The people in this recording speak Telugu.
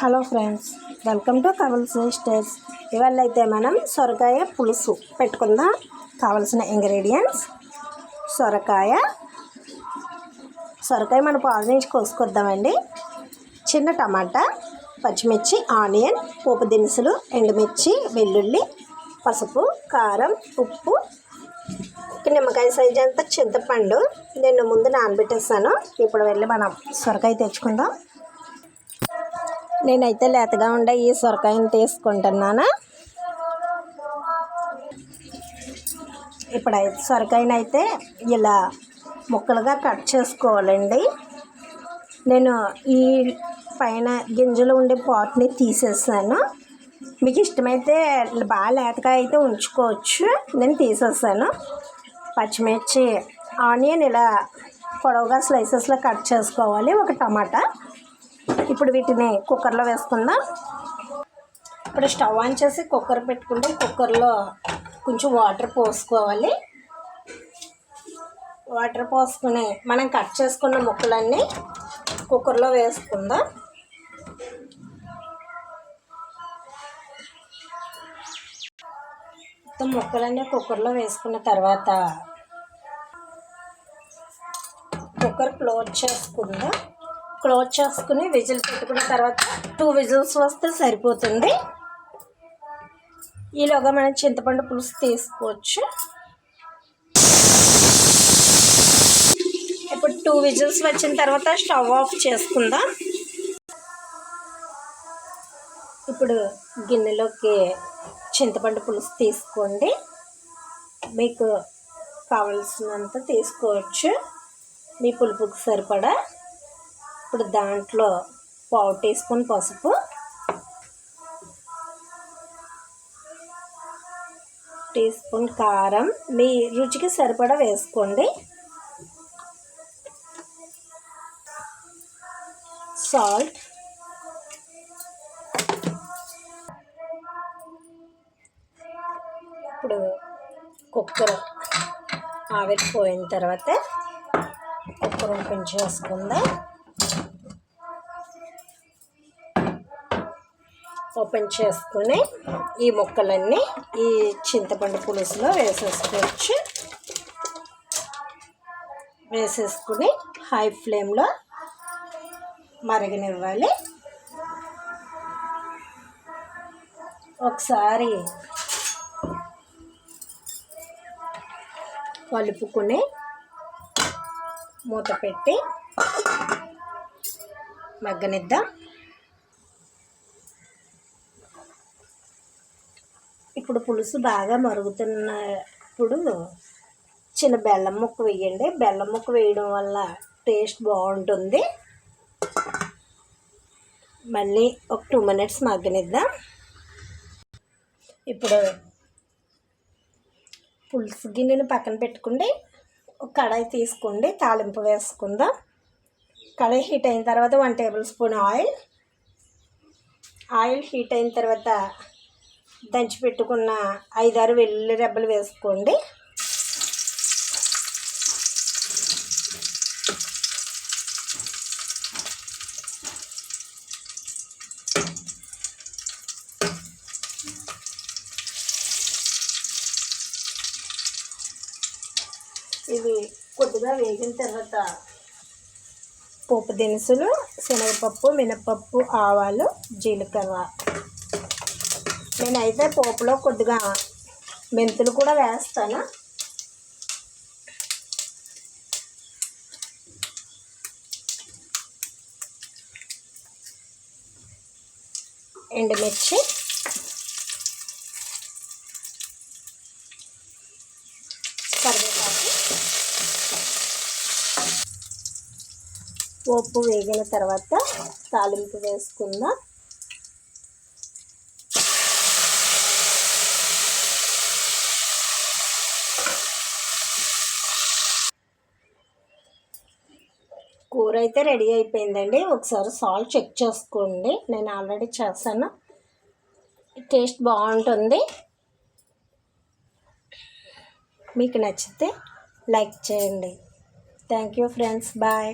హలో ఫ్రెండ్స్ వెల్కమ్ టు కవల్స్ స్టేట్స్ ఇవాళ అయితే మనం సొరకాయ పులుసు పెట్టుకుందాం. కావలసిన ఇంగ్రీడియంట్స్ సొరకాయ. సొరకాయ మనం పాలు నుంచి కోసుకొద్దామండి. చిన్న టమాటా పచ్చిమిర్చి ఆనియన్ పోపు దినుసులు ఎండుమిర్చి వెల్లుల్లి పసుపు కారం ఉప్పు. నిమ్మకాయ సైజ్ అంతా చింతపండు. నేను ముందు నానబెట్టేస్తాను. ఇప్పుడు వెళ్ళి మనం సొరకాయ తెచ్చుకుందాం. నేనైతే లేతగా ఉండే ఈ సొరకాయని తీసుకుంటున్నాను. ఇప్పుడైతే సొరకాయని అయితే ఇలా ముక్కలుగా కట్ చేసుకోవాలండి. నేను ఈ పైన గింజలు ఉండే పాట్ని తీసేసాను. మీకు ఇష్టమైతే బాగా లేతగా అయితే ఉంచుకోవచ్చు. నేను తీసేసాను. పచ్చిమిర్చి ఆనియన్ ఇలా పొడవుగా స్లైసెస్లో కట్ చేసుకోవాలి. ఒక టమాటా. ఇప్పుడు వీటిని కుక్కర్లో వేసుకుందాం ఇప్పుడు స్టవ్ ఆన్ చేసి కుక్కర్ పెట్టుకుంటే కుక్కర్లో కొంచెం వాటర్ పోసుకోవాలి. వాటర్ పోసుకుని మనం కట్ చేసుకున్న ముక్కలన్నీ కుక్కర్లో వేసుకుందాం. మొత్తం ముక్కలన్నీ కుక్కర్లో వేసుకున్న తర్వాత కుక్కర్ క్లోజ్ చేసుకుందాం. క్లోజ్ చేసుకుని విజిల్ పెట్టుకున్న తర్వాత టూ విజిల్స్ వస్తే సరిపోతుంది. ఈలోగా మనం చింతపండు పులుసు తీసుకోవచ్చు. ఇప్పుడు టూ విజిల్స్ వచ్చిన తర్వాత స్టవ్ ఆఫ్ చేసుకుందాం. ఇప్పుడు గిన్నెలోకి చింతపండు పులుసు తీసుకోండి. మీకు కావలసినంత తీసుకోవచ్చు. మీ పులుపుకి సరిపడా ఇప్పుడు దాంట్లో పావు టీ స్పూన్ పసుపు టీ స్పూన్ కారం. మీ రుచికి సరిపడా వేసుకోండి. సాల్ట్. ఇప్పుడు కుక్కర్ ఆవిరిపోయిన తర్వాత కుక్కర్ ఓపెన్ చేసుకుందాం. ఓపెన్ చేసుకుని ఈ ముక్కలన్నీ ఈ చింతపండు పులుసులో వేసేసుకోవచ్చు. వేసేసుకుని హై ఫ్లేమ్లో మరగనివ్వాలి. ఒకసారి కలుపుకుని మూత పెట్టి మగ్గనిద్దాం. ఇప్పుడు పులుసు బాగా మరుగుతున్నప్పుడు చిన్న బెల్లం ముక్క వేయండి. బెల్లం ముక్క వేయడం వల్ల టేస్ట్ బాగుంటుంది. మళ్ళీ ఒక టూ మినిట్స్ మగ్గనిద్దాం. ఇప్పుడు పులుసు గిన్నెని పక్కన పెట్టుకుండి ఒక కడాయి తీసుకోండి తాలింపు వేసుకుందాం. కడాయి హీట్ అయిన తర్వాత one tablespoon oil. Oil heat అయిన తర్వాత దంచి పెట్టుకున్న ఐదారు వెల్లుల్లి రెబ్బలు వేసుకోండి. ఇవి కొద్దిగా వేగిన తర్వాత పోపు దినుసులు శనగపప్పు మినపప్పు ఆవాలు జీలకర్ర నేనైతే పోపులో కొద్దిగా మెంతులు కూడా వేస్తాను. ఎండుమిర్చి. కరివేపాకు. పోపు వేగిన తర్వాత తాలింపు వేసుకుందాం. కూర అయితే రెడీ అయిపోయిందండి. ఒకసారి సాల్ట్ చెక్ చేసుకోండి. నేను ఆల్రెడీ చేస్తాను టేస్ట్ బాగుంటుంది. మీకు నచ్చితే లైక్ చేయండి. Thank you friends. బాయ్.